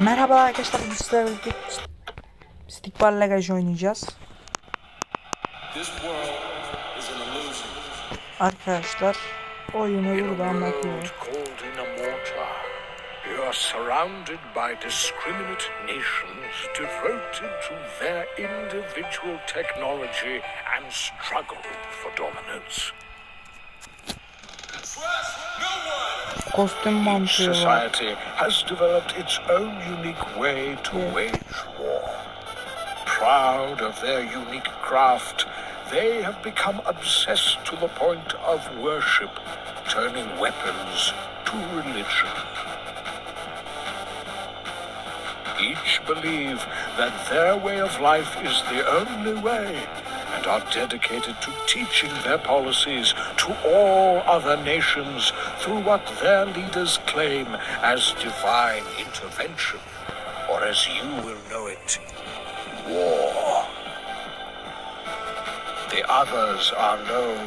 Merhaba arkadaşlar biz sizlerle birlikte Stickball Legacy oynayacağız. This world is an illusion. Arkadaşlar oyunu burada anlatıyor. called in a mortar. You are surrounded by discriminate nations devoted to their individual technology and struggle for dominance. Trust no one. Kostüm mantığı var. society has developed its own unique way to wage war. Proud of their unique craft, they have become obsessed to the point of worship, turning weapons to religion. Each believe that their way of life is the only way and are dedicated to teaching their policies to all other nations through what their leaders claim as divine intervention, or as you will know it, war. The others are known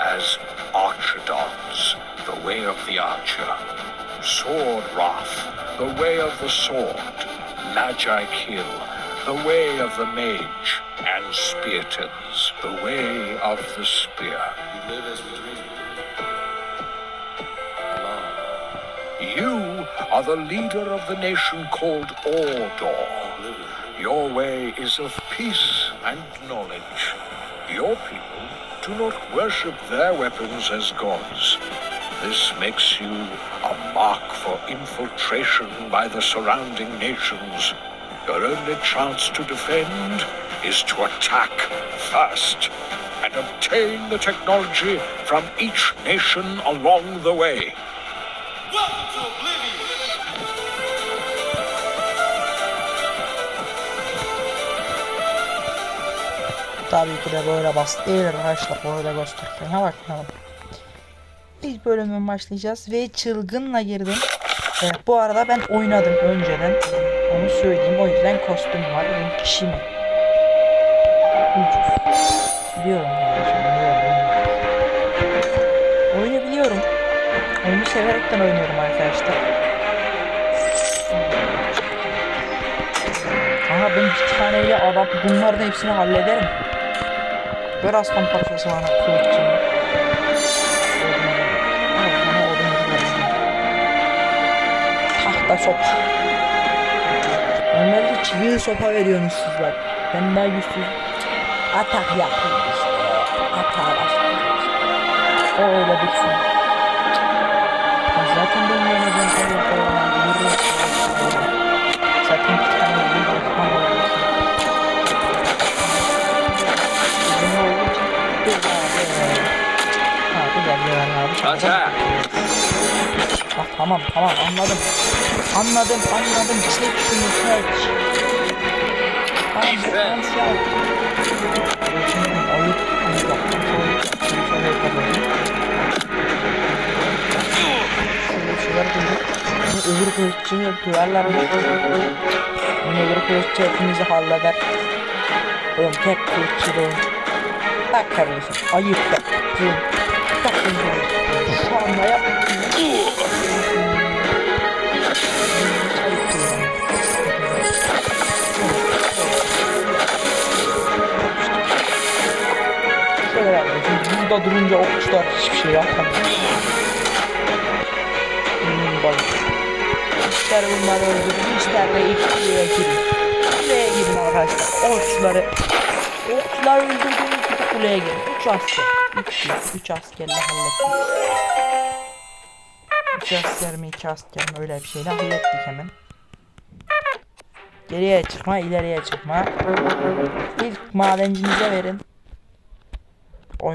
as Archidons, the way of the archer, Sword Wrath, the way of the sword, Magi Kill, the way of the mage, and Speartons, the way of the spear. You are the leader of the nation called Ordor. Your way is of peace and knowledge. Your people do not worship their weapons as gods. This makes you a mark for infiltration by the surrounding nations. Your only chance to defend is to attack first and obtain the technology from each nation along the way. Tabii ki de böyle basit değil arkadaşlar böyle gösterirken. Ha bakalım. İlk bölümden başlayacağız ve çılgınla girdim. Evet, bu arada ben oynadım önceden. Onu söyleyeyim o yüzden kostüm var. Benim kişi mi? Biliyorum. Oyunu biliyorum. Oyunu severekten oynuyorum arkadaşlar. Aha ben bir taneyle adam bunların hepsini hallederim. Ver aslan parçası bana vereyim. Tahta sopa. Da çivili sopa veriyorsunuz sizler. Ben daha güçsüz. Atak yapayım işte. Atak başlayayım. O öyle dursun. Ya Zaten ben yeneceğim. Allah Allah. Yürü. Zaten bir tane güzel güzel abi. Attack. Ah, tamam tamam anladım. Anladım anladım. Çek şunu çek. Defense. Yap. Şöyle şeyler duyduk. Bunu öbür kılıççı hepimizi halleder. Oğlum tek kılıççı değil. Bak kardeşim ayıp yaptım. Bakın şu anda yaptım. Şöyle yapalım. Şimdi burada durunca okçular hiçbir şey yapamıyor. Hmm, bak. İster bunları öldürün, ister de ilk girin. Kuleye girin arkadaşlar. Okçuları Okçular öldürdüğünüz gibi kuleye girin. Üç asker. Üç, değil, üç askerle hallettik. Üç asker mi iki asker mi öyle bir şeyle hallettik hemen. Geriye çıkma, ileriye çıkma. İlk madencinize verin. O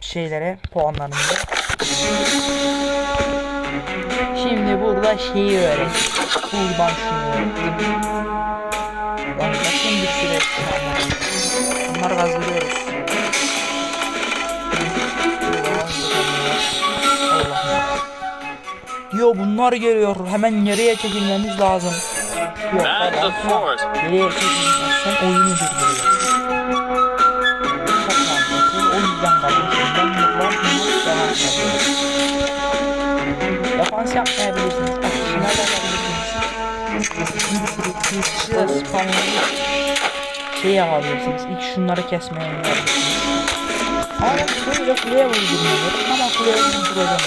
şeylere, puanlarınızı. Şimdi burada şeyi öğren. Buradan şunu öğren. Lan bakın bir puanlar. Bunları. Allah'ım. Diyor bunlar geliyor. Hemen geriye çekilmemiz lazım. Yok. Geriye çekilmezsen oyunu durduruyor. Yüzden kardeşim ben bunu defans yapıyorum. Defans yapmayabilirsiniz. Akışına bakabilirsiniz. Kılıçla spamlayıp şey yapabilirsiniz. İlk şunları kesmeye yapabilirsiniz. Ama böyle kuleye vurdurmuyor. Ama kuleye vurduracağım.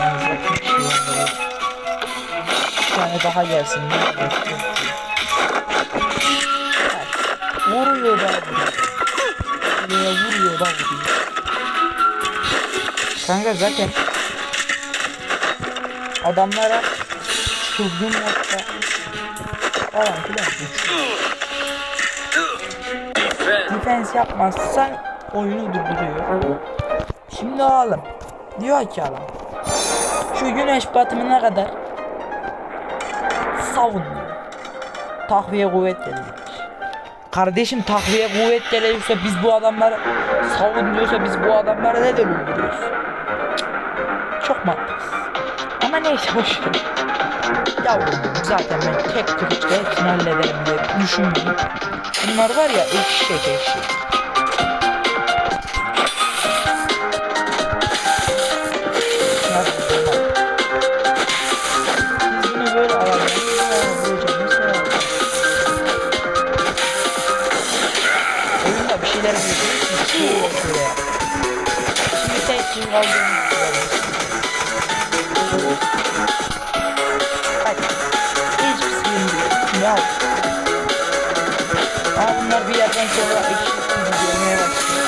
Yani zaten şey yok. Bir tane daha gelsin. Ne yapacak? Vuruyor da vuruyor. Kuleye vuruyor da vuruyor. Kanka zaten adamlara çılgın modda falan filan defense yapmazsan oyunu durduruyor. Şimdi oğlum diyor ki adam şu güneş batımına kadar savun diyor. Takviye kuvvet gelecek. Kardeşim takviye kuvvet geliyorsa biz bu adamları savun diyorsa biz bu adamları neden öldürüyoruz? Neyse boş ver. Yavrum zaten ben tek kılıçla hepsini hallederim diye düşünmeyin. Bunlar var ya eşek eşek. Şey şeyler şey oluyor. Şimdi tek kim kaldığını Ama bunlar bir yerden sonra ekşi görmeye başlıyor.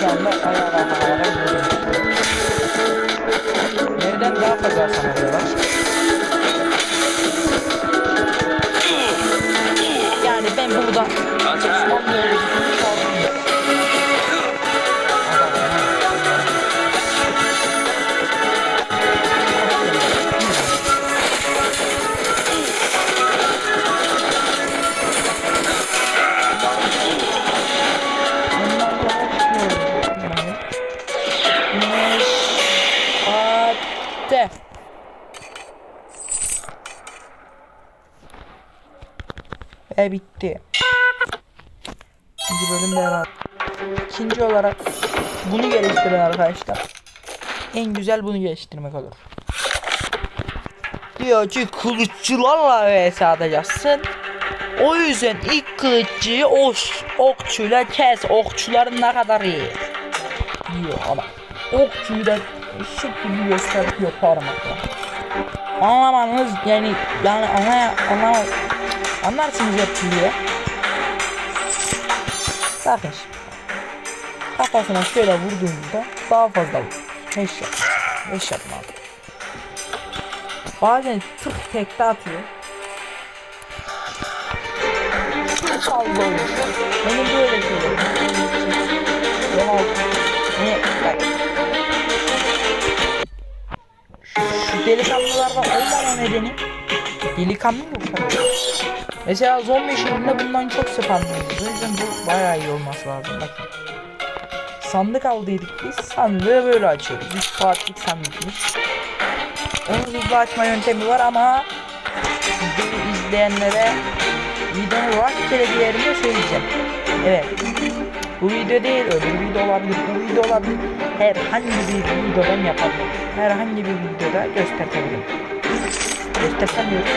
Şu anda ayağa. Nereden daha fazla alıyorlar? Yani ben buradan Osmanlı Ve bitti. İkinci bölüm de herhalde. İkinci olarak bunu geliştirin arkadaşlar. En güzel bunu geliştirmek olur. Diyor ki kılıççılarla vs atacaksın. O yüzden ilk kılıççıyı oş, okçuyla kes. Okçuların ne kadar iyi. Diyor ama okçuyu da şu gibi gösterip yaparım hatta. Anlamanız yani yani anlay anlarsınız hep diye. Bakın. Kafasına şöyle vurduğumuzda daha fazla vurur. Headshot. Headshot mı abi? Bazen tık tekte atıyor. Sallı olur. Benim böyle şeylerim. Yamal. Ne? Bak. Şu, şu delikanlılarda olmama nedeni delikanlı mı bu kadar? Mesela zombi şehrinde bundan çok spamlıyoruz. O yüzden bu bayağı iyi olması lazım. Bakın. Sandık aldıydık biz. Sandığı böyle açıyoruz. Biz farklı sandıkmış. Onun hızlı açma yöntemi var ama videoyu izleyenlere videonun rastgele bir yerinde söyleyeceğim. Evet. Bu video değil öbür video olabilir. Bu video olabilir. Herhangi bir videodan yapabilirim. Herhangi bir videoda gösterebilirim. Gösteremiyorum.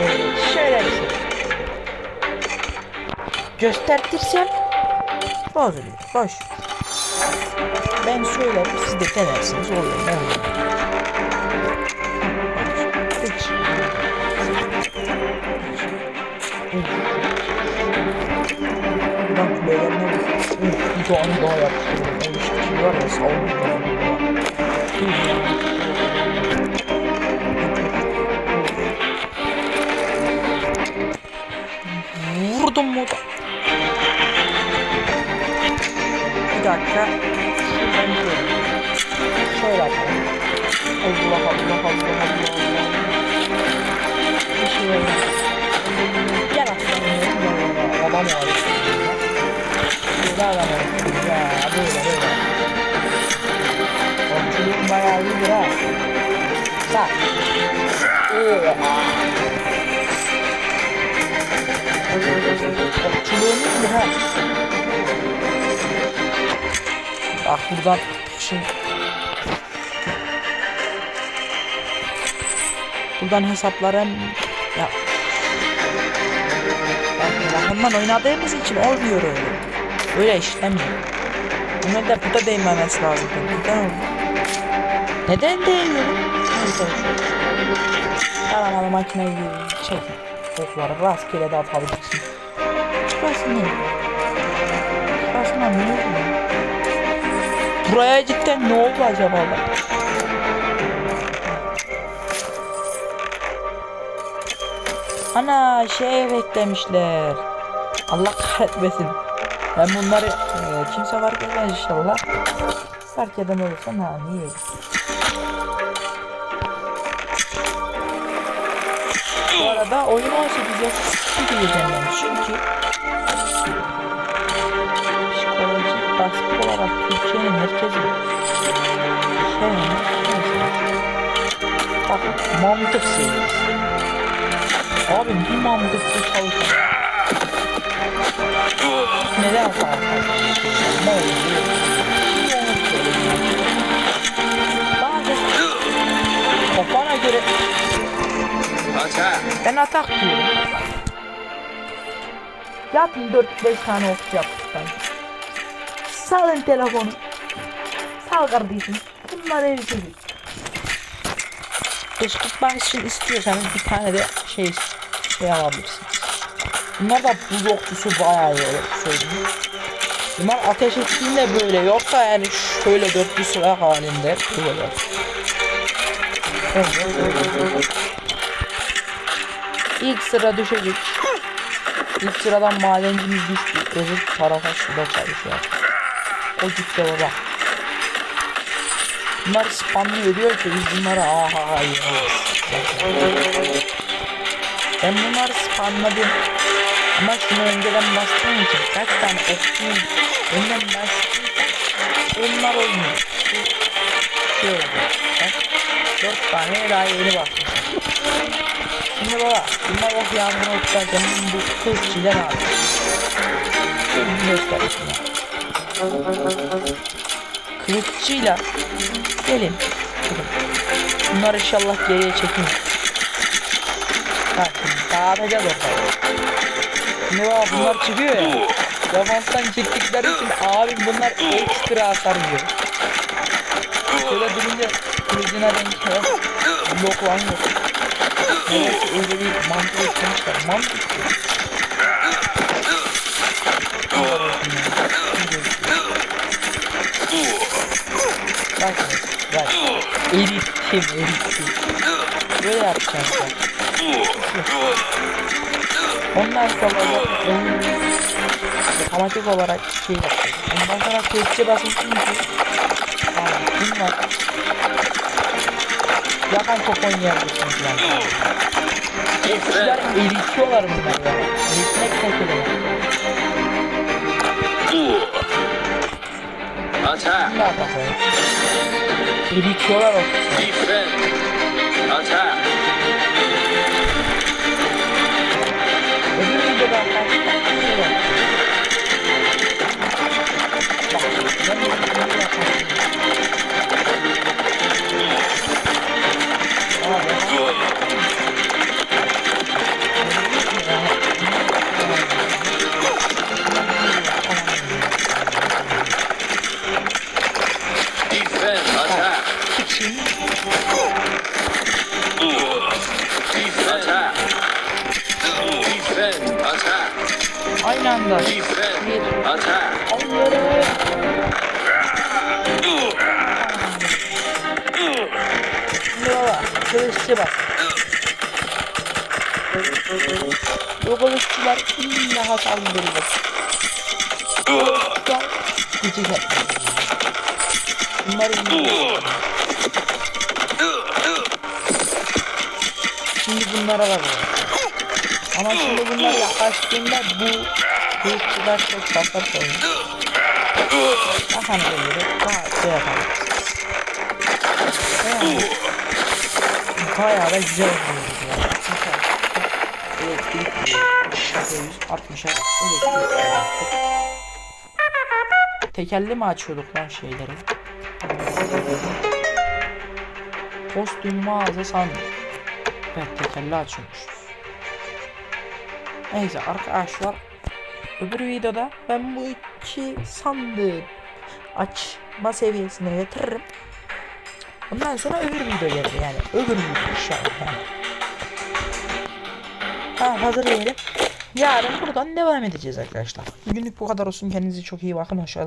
Ee, şöyle bir şey. Göstertirsem bozuluyor. Boş. Ben söylerim siz de denersiniz oluyor. Oluyor? Hiç. Bak böyle ne Uf, bir tane daha yaptım. O işte şey var ya savunma. vurdum dakika. Şuradan şöyle. Şöyle yapalım. Allah Allah Allah Allah Allah. Bir şey yok. Gel aslanım. Adam var. Böyle adam var. Ya böyle böyle. Okçuluğun bayağı iyidir ha. Bak. Oo. Okçuluğun iyidir ha. Bak buradan şimdi Buradan hesaplarım ya telefondan oynadığımız için olmuyor öyle. Öyle işlemiyor. Buna da bu da değmemesi lazım. Neden? Neden değmiyor? Neyse. Taramalı makineyi çekin. Okları rastgele de atabilirsin. Çıkarsın ne? Çıkarsın Buraya cidden ne oldu acaba lan? Ana şey beklemişler. Allah kahretmesin. Ben bunları e, kimse fark etmez inşallah. Fark eden olursa ha niye? Bu arada oyun 18 yaş üstü diyeceğim ben çünkü baskı olarak Türkiye'nin herkesi şey. Bak mantık seviyesi. Abi bir mantıklı çalışan. Neden hata Ne oluyor? Kafana göre ben atak diyorum. Yatın 4-5 tane ok yaptıktan. Salın telefonu. Sal kardeşim. Bunlar eritecek. Kışkırtmak için istiyorsanız bir tane de şey şey alabilirsiniz. Bunlar da buz okçusu bayağı iyi olur söyleyeyim. Bunlar ateş ettiğinde böyle yoksa yani şöyle dörtlü sıra halinde böyle. İlk sıra düşecek. İlk sıradan madencimiz düştü. Öbür tarafa şurada çalışıyor. O gitti baba. Bunlar spamlıyor diyor ki biz bunları aha yiyoruz. Ben bunları spamladım. Ama şunu önceden bastığım için kaç tane okçuyum önden bastım. Onlar olmuyor. Şey oldu. Bak. Dört tane daha yeni bastım. Şimdi baba bunlar ok yağmuru oklarken bu kız çilen abi. Şimdi göstereyim. Kılıççıyla gelin. Bunlar inşallah geriye çekin. Bak şimdi dağıtacağız ortalığı. Şimdi baba bunlar çıkıyor ya. Defanstan çektikleri için abi bunlar ekstra hasar yiyor. Şöyle durunca kılıcına denk ya. Bloklanıyor. Neyse öyle bir mantık etmişler. Mantık yok. Bak bak. Erittim erittim. Böyle yapacağım bak. Ondan sonra da oyun otomatik olarak şey yapacağız. Ondan sonra kılıççı basmışsın ki. Tamam bunlar. Yakan top oynayabilirsiniz yani. Kişiler eritiyorlar bunlar ya. Eritmek tekeli. Attack! Bunlar kafaya. Eritiyorlar o. Defend! Attack! Şimdi baba kılıççı bas. Robotçular illa gıcık etmiyor. Bunları iyi. Şimdi bunlara var. Ama şimdi bunlar yaklaştığında bu kılıççılar çok basar koyuyor. Bakalım böyle daha şey yapalım. Yani, bayağı da güzel oluyor ya. Mesela elektrik diyor. 60'a elektrik diyor. Tekerli mi açıyorduk lan şeyleri? Kostüm mağaza sandık. Evet tekerli açıyormuşuz. Neyse arkadaşlar öbür videoda ben bu iki sandığı açma seviyesine getiririm. Ondan sonra öbür video gelir yani öbür video inşallah. Ha hazır diyelim. Yarın buradan devam edeceğiz arkadaşlar. Bugünlük bu kadar olsun. Kendinize çok iyi bakın. Hoşçakalın.